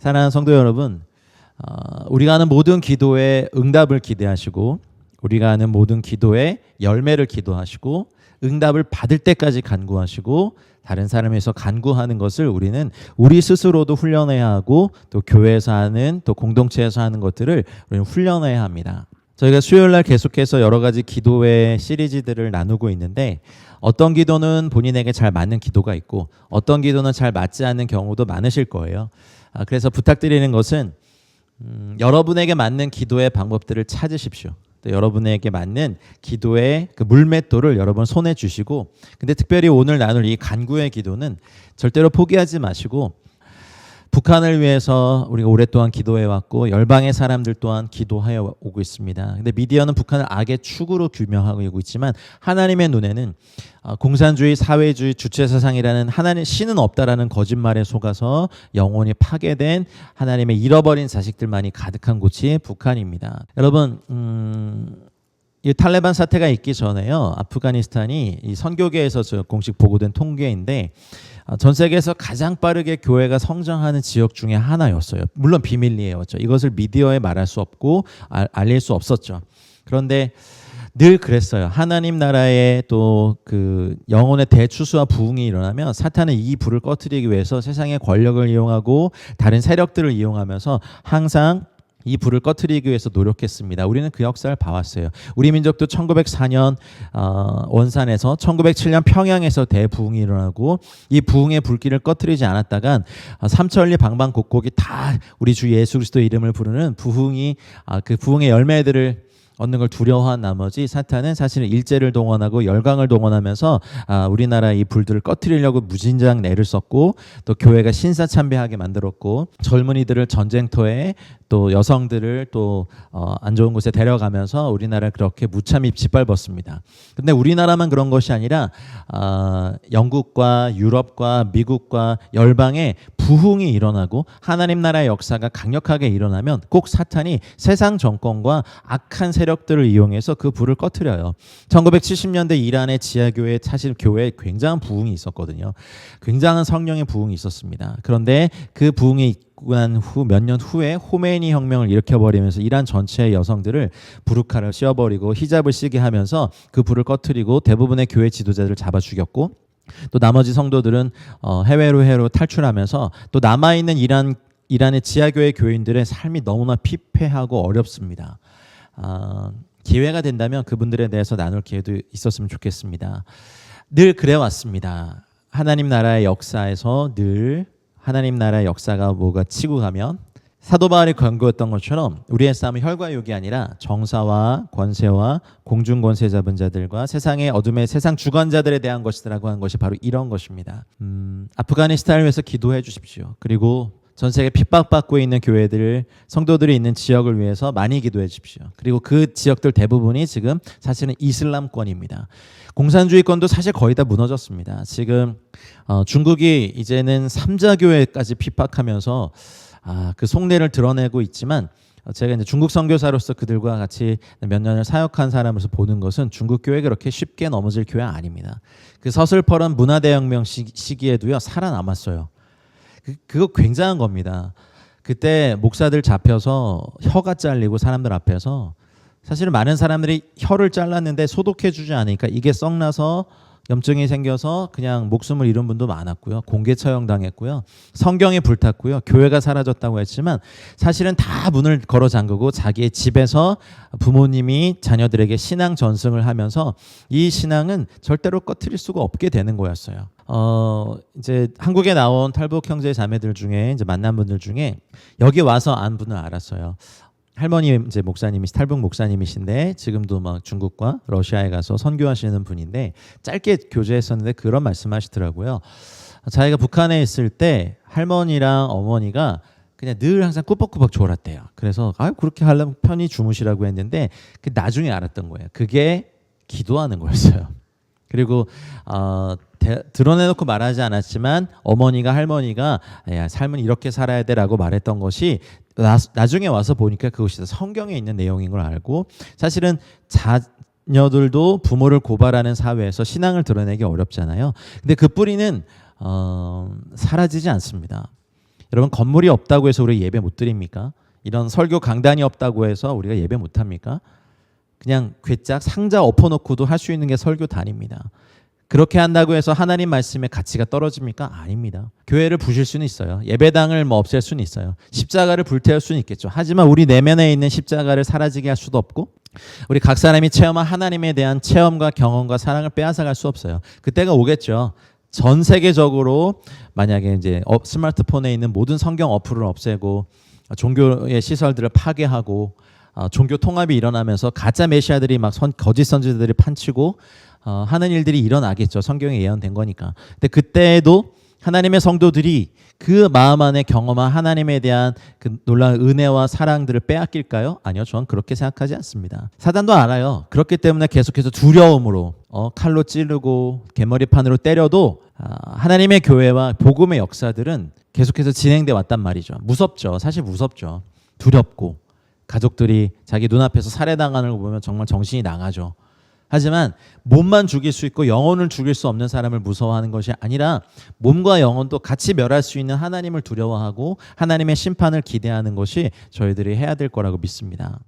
사랑하는 성도 여러분, 어, 우리가 하는 모든 기도에 응답을 기대하시고 우리가 하는 모든 기도에 열매를 기도하시고 응답을 받을 때까지 간구하시고 다른 사람에서 간구하는 것을 우리는 우리 스스로도 훈련해야 하고 또 교회에서 하는 또 공동체에서 하는 것들을 우리는 훈련해야 합니다. 저희가 수요일 날 계속해서 여러 가지 기도의 시리즈들을 나누고 있는데 어떤 기도는 본인에게 잘 맞는 기도가 있고 어떤 기도는 잘 맞지 않는 경우도 많으실 거예요. 아, 그래서 부탁드리는 것은 음, 여러분에게 맞는 기도의 방법들을 찾으십시오. 또 여러분에게 맞는 기도의 그 물맷돌을 여러분 손에 주시고 근데 특별히 오늘 나눌 이 간구의 기도는 절대로 포기하지 마시고 북한을 위해서 우리가 오랫동안 기도해 왔고 열방의 사람들 또한 기도하여 오고 있습니다. 근데 미디어는 북한을 악의 축으로 규명하고 있지만 하나님의 눈에는 어, 공산주의, 사회주의, 주체 사상이라는 하나님 신은 없다라는 거짓말에 속아서 영혼이 파괴된 하나님의 잃어버린 자식들만이 가득한 곳이 북한입니다. 여러분, 음, 이 탈레반 사태가 있기 전에요. 아프가니스탄이 이 선교계에서 저 공식 보고된 통계인데 어, 전 세계에서 가장 빠르게 교회가 성장하는 지역 중에 하나였어요. 물론 비밀리에였죠. 이것을 미디어에 말할 수 없고 알, 알릴 수 없었죠. 그런데 늘 그랬어요. 하나님 나라의 또 그 영혼의 대추수와 부흥이 일어나면 사탄은 이 불을 꺼트리기 위해서 세상의 권력을 이용하고 다른 세력들을 이용하면서 항상 이 불을 꺼트리기 위해서 노력했습니다. 우리는 그 역사를 봐왔어요. 우리 민족도 1904년 어, 원산에서 1907년 평양에서 대부흥이 일어나고 이 부흥의 불길을 꺼트리지 않았다간 어, 삼천리 방방곡곡이 다 우리 주 예수 그리스도 이름을 부르는 부흥이 아, 그 부흥의 열매들을 얻는 걸 두려워한 나머지 사탄은 사실은 일제를 동원하고 열강을 동원하면서 아, 우리나라 이 불들을 꺼트리려고 무진장 내를 썼고 또 교회가 신사참배하게 만들었고 젊은이들을 전쟁터에 또 여성들을 또 어, 안 좋은 곳에 데려가면서 우리나라를 그렇게 무참히 짓밟았습니다. 근데 우리나라만 그런 것이 아니라 어, 영국과 유럽과 미국과 열방에 부흥이 일어나고 하나님 나라의 역사가 강력하게 일어나면 꼭 사탄이 세상 정권과 악한 세력들을 이용해서 그 불을 꺼트려요. 1970년대 이란의 지하교회 사실 교회에 굉장한 부흥이 있었거든요. 굉장한 성령의 부흥이 있었습니다. 그런데 그 부흥이 있고 난후몇년 후에 호메니 혁명을 일으켜버리면서 이란 전체의 여성들을 부르카를 씌워버리고 히잡을 쓰게 하면서 그 불을 꺼트리고 대부분의 교회 지도자들을 잡아 죽였고 또 나머지 성도들은 어, 해외로 해외로 탈출하면서 또 남아 있는 이란 이란의 지하교회 교인들의 삶이 너무나 피폐하고 어렵습니다. 아, 기회가 된다면 그분들에 대해서 나눌 기회도 있었으면 좋겠습니다. 늘 그래 왔습니다. 하나님 나라의 역사에서 늘 하나님 나라의 역사가 뭐가 치고 가면 사도 바울이 권고했던 것처럼 우리의 싸움은 혈과 육이 아니라 정사와 권세와 공중 권세 잡은 자들과 세상의 어둠의 세상 주관자들에 대한 것이라고 하는 것이 바로 이런 것입니다. 음, 아프가니스탄을 위해서 기도해 주십시오. 그리고 전 세계 핍박받고 있는 교회들 성도들이 있는 지역을 위해서 많이 기도해 주십시오. 그리고 그 지역들 대부분이 지금 사실은 이슬람권입니다. 공산주의권도 사실 거의 다 무너졌습니다. 지금 어, 중국이 이제는 삼자교회까지 핍박하면서 아, 그 속내를 드러내고 있지만 어, 제가 이제 중국 선교사로서 그들과 같이 몇 년을 사역한 사람으로서 보는 것은 중국 교회 그렇게 쉽게 넘어질 교회 아닙니다. 그 서슬퍼런 문화 대혁명 시기에도요 살아남았어요. 그, 그거 굉장한 겁니다. 그때 목사들 잡혀서 혀가 잘리고 사람들 앞에서 사실은 많은 사람들이 혀를 잘랐는데 소독해 주지 않으니까 이게 썩나서 염증이 생겨서 그냥 목숨을 잃은 분도 많았고요. 공개 처형 당했고요. 성경이 불탔고요. 교회가 사라졌다고 했지만 사실은 다 문을 걸어 잠그고 자기의 집에서 부모님이 자녀들에게 신앙 전승을 하면서 이 신앙은 절대로 꺼트릴 수가 없게 되는 거였어요. 어 이제 한국에 나온 탈북 형제 자매들 중에 이제 만난 분들 중에 여기 와서 안 분을 알았어요. 할머니 이제 목사님이 탈북 목사님이신데 지금도 막 중국과 러시아에 가서 선교하시는 분인데 짧게 교제했었는데 그런 말씀하시더라고요. 자기가 북한에 있을 때 할머니랑 어머니가 그냥 늘 항상 꾸벅꾸벅 졸았대요. 그래서 아 그렇게 하려면 편히 주무시라고 했는데 그 나중에 알았던 거예요. 그게 기도하는 거였어요. 그리고 어, 대, 드러내놓고 말하지 않았지만 어머니가 할머니가 야 삶은 이렇게 살아야 돼라고 말했던 것이 나, 나중에 와서 보니까 그것이 성경에 있는 내용인 걸 알고 사실은 자녀들도 부모를 고발하는 사회에서 신앙을 드러내기 어렵잖아요. 근데 그 뿌리는 어, 사라지지 않습니다. 여러분 건물이 없다고 해서 우리 예배 못 드립니까? 이런 설교 강단이 없다고 해서 우리가 예배 못 합니까? 그냥 괴짝 상자 엎어놓고도 할 수 있는 게 설교단입니다. 그렇게 한다고 해서 하나님 말씀의 가치가 떨어집니까? 아닙니다. 교회를 부실 수는 있어요. 예배당을 뭐 없앨 수는 있어요. 십자가를 불태울 수는 있겠죠. 하지만 우리 내면에 있는 십자가를 사라지게 할 수도 없고 우리 각 사람이 체험한 하나님에 대한 체험과 경험과 사랑을 빼앗아 갈 수 없어요. 그때가 오겠죠. 전 세계적으로 만약에 이제 어, 스마트폰에 있는 모든 성경 어플을 없애고 종교의 시설들을 파괴하고 어, 종교 통합이 일어나면서 가짜 메시아들이 막 선, 거짓 선지자들이 판치고 어, 하는 일들이 일어나겠죠. 성경에 예언된 거니까. 근데 그때에도 하나님의 성도들이 그 마음 안에 경험한 하나님에 대한 그 놀라운 은혜와 사랑들을 빼앗길까요? 아니요. 저는 그렇게 생각하지 않습니다. 사단도 알아요. 그렇기 때문에 계속해서 두려움으로 어, 칼로 찌르고 개머리판으로 때려도 아, 하나님의 교회와 복음의 역사들은 계속해서 진행돼 왔단 말이죠. 무섭죠. 사실 무섭죠. 두렵고 가족들이 자기 눈앞에서 살해당하는 거 보면 정말 정신이 나가죠. 하지만 몸만 죽일 수 있고 영혼을 죽일 수 없는 사람을 무서워하는 것이 아니라 몸과 영혼도 같이 멸할 수 있는 하나님을 두려워하고 하나님의 심판을 기대하는 것이 저희들이 해야 될 거라고 믿습니다.